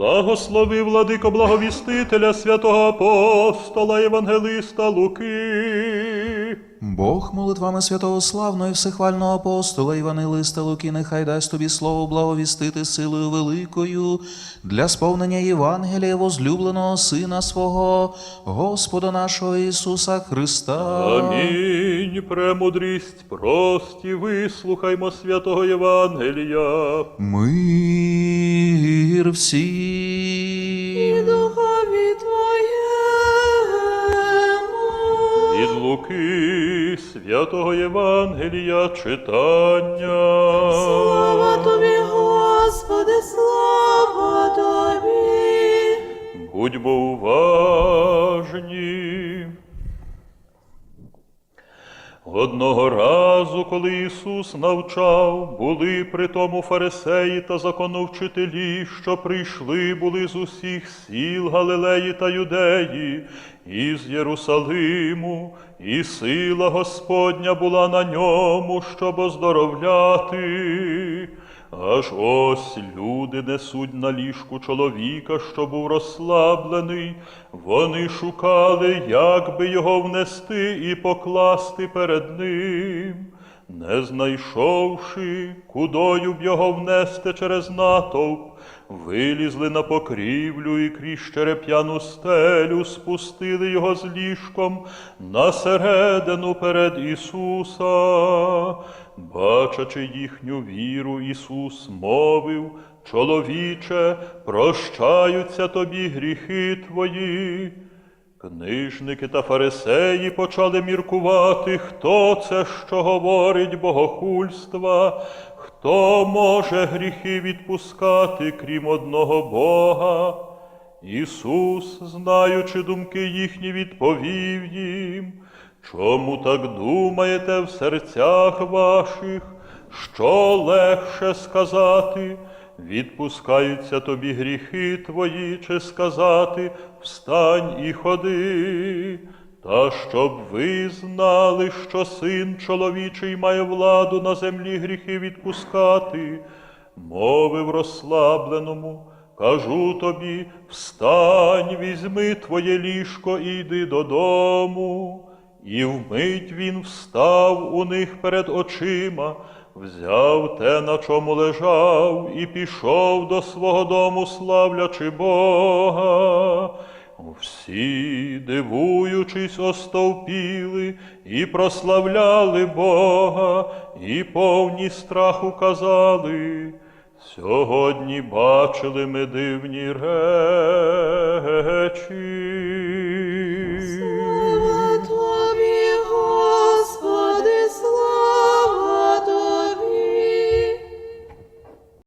Благослови, владико благовістителя, святого апостола, Євангелиста Луки. Бог молитвами святого славного і всехвального апостола Іванилиста Луки, нехай дасть тобі слово благовістити силою великою для сповнення Євангелія возлюбленого Сина свого, Господа нашого Ісуса Христа. Амінь. Премудрість прості, вислухаймо святого Євангелія. Мир всім. Духові Твоєму. Від Луки святого Євангелія читання. Слава Тобі, Одного разу, коли Ісус навчав, були при тому фарисеї та законовчителі, що прийшли були з усіх сіл Галилеї та Юдеї, і з Єрусалиму, і сила Господня була на ньому, щоб оздоровляти. Аж ось люди несуть на ліжку чоловіка, що був розслаблений. Вони шукали, як би його внести і покласти перед ним. Не знайшовши, кудою б його внести через натовп, вилізли на покрівлю і крізь череп'яну стелю спустили його з ліжком на середину перед Ісуса. Бачачи їхню віру, Ісус мовив, чоловіче, прощаються тобі гріхи твої. Книжники та фарисеї почали міркувати, хто це, що говорить богохульства, хто може гріхи відпускати, крім одного Бога. Ісус, знаючи думки їхні, відповів їм, чому так думаєте в серцях ваших, що легше сказати, відпускаються тобі гріхи твої, чи сказати, встань і ходи. Та щоб ви знали, що син чоловічий має владу на землі гріхи відпускати, мовив розслабленому, кажу тобі, встань, візьми твоє ліжко і йди додому. І вмить він встав у них перед очима, взяв те, на чому лежав, і пішов до свого дому, славлячи Бога. Всі, дивуючись, остовпіли і прославляли Бога, і повні страху казали. Сьогодні бачили ми дивні речі.